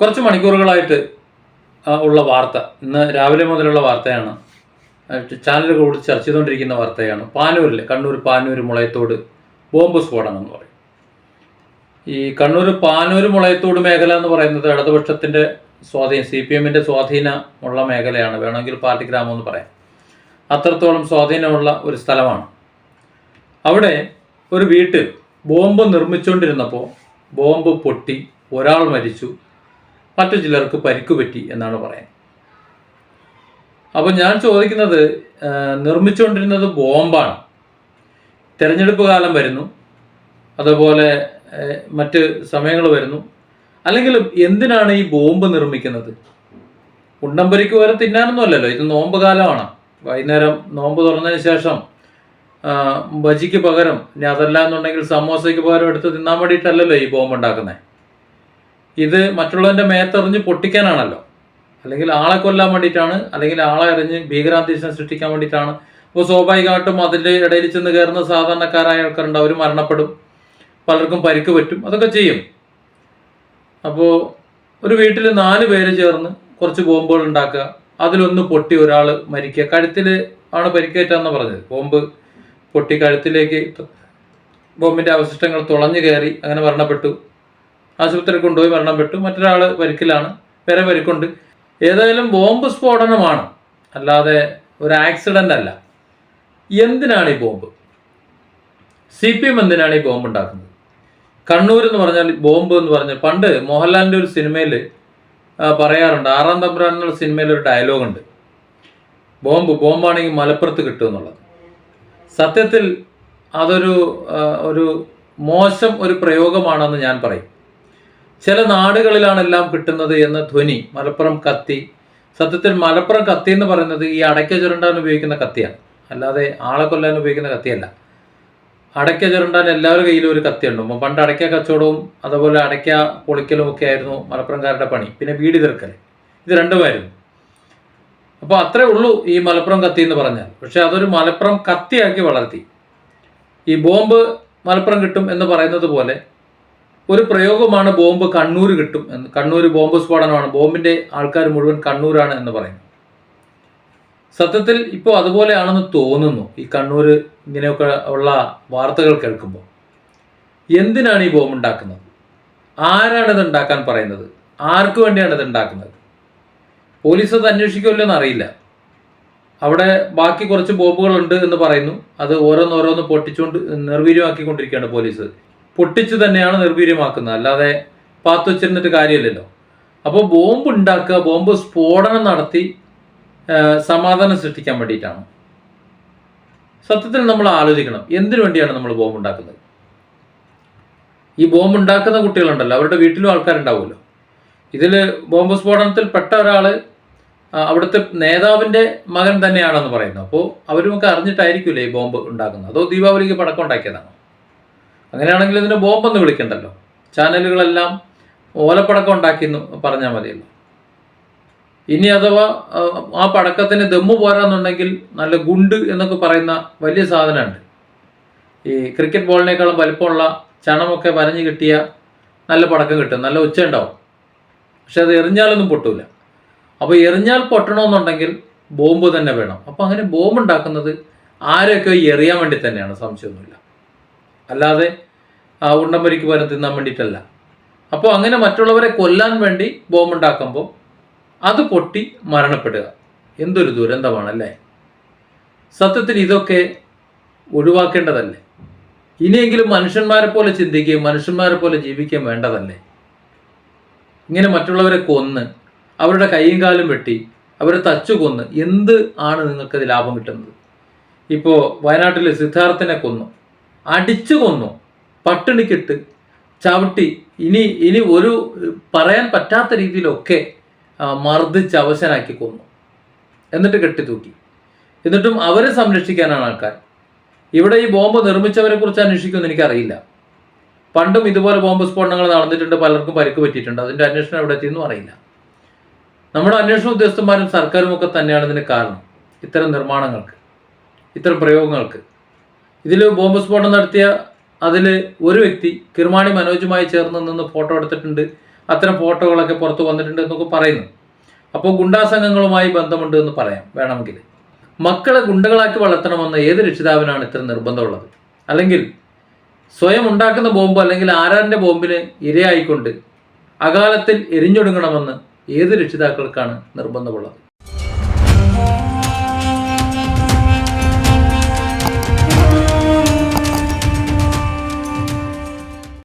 കുറച്ച് മണിക്കൂറുകളായിട്ട് ഉള്ള വാർത്ത. ഇന്ന് രാവിലെ മുതലുള്ള വാർത്തയാണ്. ചാനലുകൾ കൂടി ചർച്ച ചെയ്തുകൊണ്ടിരിക്കുന്ന വാർത്തയാണ്. പാനൂരിൽ കണ്ണൂർ പാനൂർ മുളയത്തോട് ബോംബ് സ്ഫോടനം എന്ന് പറയും. ഈ കണ്ണൂർ പാനൂർ മുളയത്തോട് മേഖല എന്ന് പറയുന്നത് ഇടതുപക്ഷത്തിന്റെ സ്വാധീനം സി പി എമ്മിന്റെ സ്വാധീനമുള്ള മേഖലയാണ്. വേണമെങ്കിൽ പാർട്ടി ഗ്രാമം എന്ന് പറയാം. അത്രത്തോളം സ്വാധീനമുള്ള ഒരു സ്ഥലമാണ്. അവിടെ ഒരു വീട്ടിൽ ബോംബ് നിർമ്മിച്ചുകൊണ്ടിരുന്നപ്പോൾ ബോംബ് പൊട്ടി ഒരാൾ മരിച്ചു. മറ്റു ചിലർക്ക് പരിക്കു പറ്റി എന്നാണ് പറയുന്നത്. അപ്പോൾ ഞാൻ ചോദിക്കുന്നത് നിർമ്മിച്ചുകൊണ്ടിരുന്നത് ബോംബാണ്. തെരഞ്ഞെടുപ്പ് കാലം വരുന്നു. അതുപോലെ മറ്റ് സമയങ്ങൾ വരുന്നു. അല്ലെങ്കിൽ എന്തിനാണ് ഈ ബോംബ് നിർമ്മിക്കുന്നത്? ഉണ്ടംപരിക്ക് വരെ തിന്നാനൊന്നും അല്ലല്ലോ. ഇത് നോമ്പ് കാലമാണ്. വൈകുന്നേരം നോമ്പ് തുറന്നതിന് ശേഷം ബജിക്ക് പകരം ഇനി അതല്ല എന്നുണ്ടെങ്കിൽ സമോസയ്ക്ക് പകരം എടുത്ത് തിന്നാൻ വേണ്ടിയിട്ടല്ലല്ലോ ഈ ബോംബ് ഉണ്ടാക്കുന്നത്. ഇത് മറ്റുള്ളവന്റെ മേത്തെറിഞ്ഞ് പൊട്ടിക്കാനാണല്ലോ. അല്ലെങ്കിൽ ആളെ കൊല്ലാൻ വേണ്ടിയിട്ടാണ് അല്ലെങ്കിൽ ആളെ എറിഞ്ഞ് ഭീകരാന്തരീക്ഷം സൃഷ്ടിക്കാൻ വേണ്ടിയിട്ടാണ്. അപ്പോൾ സ്വാഭാവികമായിട്ടും അതിന്റെ ഇടയിൽ ചെന്ന് കയറുന്ന സാധാരണക്കാരായ ആൾക്കാരുണ്ട്. അവർ മരണപ്പെടും. പലർക്കും പരിക്ക് പറ്റും. അതൊക്കെ ചെയ്യും. അപ്പോൾ ഒരു വീട്ടിൽ നാല് പേര് ചേർന്ന് കുറച്ച് ബോംബുകൾ ഉണ്ടാക്കുക. അതിലൊന്ന് പൊട്ടി ഒരാൾ മരിക്കുക. കഴുത്തിൽ ആണ് പരിക്കേറ്റാന്ന് പറഞ്ഞത്. ബോംബ് പൊട്ടി കഴുത്തിലേക്ക് ബോംബിന്റെ അവശിഷ്ടങ്ങൾ തുളഞ്ഞു കയറി അങ്ങനെ മരണപ്പെട്ടു. ആശുപത്രിയിൽ കൊണ്ടുപോയി മരണപ്പെട്ടു മറ്റൊരാൾ പരിക്കിലാണ്. വേറെ പരിക്കുണ്ട്. ഏതായാലും ബോംബ് സ്ഫോടനമാണ്. അല്ലാതെ ഒരു ആക്സിഡന്റ് അല്ല. എന്തിനാണ് ഈ ബോംബ്? സി പി എം എന്തിനാണ് ഈ ബോംബ് ഉണ്ടാക്കുന്നത്? കണ്ണൂർ എന്ന് പറഞ്ഞാൽ ബോംബ് എന്ന് പറഞ്ഞാൽ പണ്ട് മോഹൻലാലിന്റെ ഒരു സിനിമയിൽ പറയാറുണ്ട്. ആറാം തമ്പുരാൻ എന്നുള്ള സിനിമയിൽ ഒരു ഡയലോഗ് ഉണ്ട്. ബോംബ് ബോംബാണെങ്കിൽ മലപ്പുറത്ത് കിട്ടും എന്നുള്ളത്. സത്യത്തിൽ അതൊരു ഒരു മോശം ഒരു പ്രയോഗമാണെന്ന് ഞാൻ പറയും. ചില നാടുകളിലാണെല്ലാം കിട്ടുന്നത് എന്ന ധ്വനി മലപ്പുറം കത്തി. സത്യത്തിൽ മലപ്പുറം കത്തി എന്ന് പറയുന്നത് ഈ അടയ്ക്ക ചുരണ്ടാൻ ഉപയോഗിക്കുന്ന കത്തിയാണ്. അല്ലാതെ ആളെ കൊല്ലാൻ ഉപയോഗിക്കുന്ന കത്തിയല്ല. അടയ്ക്ക ചുരണ്ടാൻ എല്ലാവരുടെ കയ്യിലും ഒരു കത്തിയുണ്ട്. പണ്ട് അടയ്ക്ക കച്ചവടവും അതുപോലെ അടയ്ക്ക പൊളിക്കലും ഒക്കെ ആയിരുന്നു മലപ്പുറംകാരുടെ പണി. പിന്നെ വീട് തീർക്കൽ ഇത് രണ്ടുമായിരുന്നു. അപ്പോൾ അത്രേ ഉള്ളൂ ഈ മലപ്പുറം കത്തി എന്ന് പറഞ്ഞാൽ. പക്ഷേ അതൊരു മലപ്പുറം കത്തിയാക്കി വളർത്തി. ഈ ബോംബ് മലപ്പുറം കിട്ടും എന്ന് പറയുന്നത് പോലെ ഒരു പ്രയോഗമാണ് ബോംബ് കണ്ണൂർ കിട്ടും എന്ന്. കണ്ണൂർ ബോംബ് സ്ഫോടനമാണ്. ബോംബിന്റെ ആൾക്കാർ മുഴുവൻ കണ്ണൂരാണ് എന്ന് പറയും. സത്യത്തിൽ ഇപ്പോൾ അതുപോലെയാണെന്ന് തോന്നുന്നു ഈ കണ്ണൂർ ഇങ്ങനെയൊക്കെ ഉള്ള വാർത്തകൾ കേൾക്കുമ്പോൾ. എന്തിനാണ് ഈ ബോംബ് ഉണ്ടാക്കുന്നത്? ആരാണ് ഇത് ഉണ്ടാക്കാൻ പറയുന്നത്? ആർക്ക് വേണ്ടിയാണ് ഇത് ഉണ്ടാക്കുന്നത്? പോലീസ് അത് അന്വേഷിക്കുമല്ലോ എന്ന് അറിയില്ല അവിടെ ബാക്കി കുറച്ച് ബോംബുകളുണ്ട് എന്ന് പറയുന്നു. അത് ഓരോന്നോരോന്ന് പൊട്ടിച്ചുകൊണ്ട് നിർവീര്യമാക്കിക്കൊണ്ടിരിക്കുകയാണ് പോലീസ്. പൊട്ടിച്ച് തന്നെയാണ് നിർവീര്യമാക്കുന്നത്. അല്ലാതെ പാത്തു വെച്ചിരുന്നിട്ട് കാര്യമില്ലല്ലോ. അപ്പോൾ ബോംബ് ഉണ്ടാക്കുക ബോംബ് സ്ഫോടനം നടത്തി സമാധാനം സൃഷ്ടിക്കാൻ വേണ്ടിയിട്ടാണ്. സത്യത്തിൽ നമ്മൾ ആലോചിക്കണം എന്തിനു വേണ്ടിയാണ് നമ്മൾ ബോംബ് ഉണ്ടാക്കുന്നത്? ഈ ബോംബ് ഉണ്ടാക്കുന്ന കുട്ടികളുണ്ടല്ലോ അവരുടെ വീട്ടിലും ആൾക്കാരുണ്ടാവുമല്ലോ. ഇതിൽ ബോംബ് സ്ഫോടനത്തിൽ പെട്ട ഒരാൾ അവിടുത്തെ നേതാവിന്റെ മകൻ തന്നെയാണെന്ന് പറയുന്നു. അപ്പോൾ അവരുമൊക്കെ അറിഞ്ഞിട്ടായിരിക്കില്ലേ ഈ ബോംബ് ഉണ്ടാക്കുന്നത്? അതോ ദീപാവലിക്ക് പടക്കം ഉണ്ടാക്കിയതാണോ? അങ്ങനെയാണെങ്കിൽ ഇതിനെ ബോംബെന്ന് വിളിക്കണ്ടല്ലോ. ചാനലുകളെല്ലാം ഓലപ്പടക്കം ഉണ്ടാക്കിയെന്ന് പറഞ്ഞാൽ മതിയല്ലോ. ഇനി അഥവാ ആ, പടക്കത്തിന് ദമ്മു പോരാന്നുണ്ടെങ്കിൽ നല്ല ഗുണ്ട് എന്നൊക്കെ പറയുന്ന വലിയ സാധനമുണ്ട്. ഈ ക്രിക്കറ്റ് ബോളിനേക്കാളും വലിപ്പമുള്ള ചണമൊക്കെ വരഞ്ഞു കിട്ടിയ നല്ല പടക്കം കിട്ടും. നല്ല ഉച്ച ഉണ്ടാവും. പക്ഷെ അത് എറിഞ്ഞാലൊന്നും പൊട്ടൂല. അപ്പോൾ എറിഞ്ഞാൽ പൊട്ടണമെന്നുണ്ടെങ്കിൽ ബോംബ് തന്നെ വേണം. അപ്പോൾ അങ്ങനെ ബോംബ് ഉണ്ടാക്കുന്നത് ആരെയൊക്കെ എറിയാൻ വേണ്ടി തന്നെയാണ്? സംശയമൊന്നുമില്ല. അല്ലാതെ ആ ഉണ്ടംപരിക്ക് പകരം തിന്നാൻ വേണ്ടിയിട്ടല്ല. അപ്പോൾ അങ്ങനെ മറ്റുള്ളവരെ കൊല്ലാൻ വേണ്ടി ബോംബുണ്ടാക്കുമ്പോൾ അത് പൊട്ടി മരണപ്പെടുക. എന്തൊരു ദുരന്തമാണല്ലേ? സത്യത്തിൽ ഇതൊക്കെ ഒഴിവാക്കേണ്ടതല്ലേ? ഇനിയെങ്കിലും മനുഷ്യന്മാരെ പോലെ ചിന്തിക്കുകയും മനുഷ്യന്മാരെ പോലെ ജീവിക്കുകയും വേണ്ടതല്ലേ? ഇങ്ങനെ മറ്റുള്ളവരെ കൊന്ന് അവരുടെ കൈയും കാലും വെട്ടി അവരെ തച്ചു കൊന്ന് എന്ത് ആണ് നിങ്ങൾക്കത് ലാഭം കിട്ടുന്നത്? ഇപ്പോൾ വയനാട്ടിലെ സിദ്ധാർത്ഥനെ കൊന്നു. അടിച്ചു കൊന്നു. പട്ടിണിക്കിട്ട് ചവിട്ടി. ഇനി ഇനി ഒരു പറയാൻ പറ്റാത്ത രീതിയിലൊക്കെ മർദ്ദിച്ച് അവശനാക്കി കൊന്നു. എന്നിട്ട് കെട്ടിത്തൂക്കി. എന്നിട്ടും അവരെ സംരക്ഷിക്കാനാണ് ആൾക്കാർ. ഇവിടെ ഈ ബോംബ് നിർമ്മിച്ചവരെ കുറിച്ച് അന്വേഷിക്കുമെന്ന് എനിക്കറിയില്ല. പണ്ടും ഇതുപോലെ ബോംബ് സ്ഫോടനങ്ങൾ നടന്നിട്ടുണ്ട് പലർക്കും പരിക്ക് പറ്റിയിട്ടുണ്ട്. അതിന്റെ അന്വേഷണം എവിടെ എത്തിയെന്നും അറിയില്ല. നമ്മുടെ അന്വേഷണ ഉദ്യോഗസ്ഥന്മാരും സർക്കാരും ഒക്കെ തന്നെയാണ് ഇതിന് കാരണം. ഇത്തരം നിർമ്മാണങ്ങൾക്ക് ഇത്തരം പ്രയോഗങ്ങൾക്ക്. ഇതിൽ ബോംബ് സ്ഫോടനം നടത്തിയ അതിൽ ഒരു വ്യക്തി കിർമാണി മനോജുമായി ചേർന്ന് നിന്ന് ഫോട്ടോ എടുത്തിട്ടുണ്ട്. അത്തരം ഫോട്ടോകളൊക്കെ പുറത്തു വന്നിട്ടുണ്ട് എന്നൊക്കെ പറയുന്നു. അപ്പോൾ ഗുണ്ടാ സംഘങ്ങളുമായി ബന്ധമുണ്ട് എന്ന് പറയാം വേണമെങ്കിൽ. മക്കളെ ഗുണ്ടകളാക്കി വളർത്തണമെന്ന് ഏത് രക്ഷിതാവിനാണ് ഇത്ര നിർബന്ധമുള്ളത്? അല്ലെങ്കിൽ സ്വയം ഉണ്ടാക്കുന്ന ബോംബ് അല്ലെങ്കിൽ ആരാറിന്റെ ബോംബിന് ഇരയായിക്കൊണ്ട് അകാലത്തിൽ എരിഞ്ഞൊടുങ്ങണമെന്ന് ഏത് രക്ഷിതാക്കൾക്കാണ് നിർബന്ധമുള്ളത്?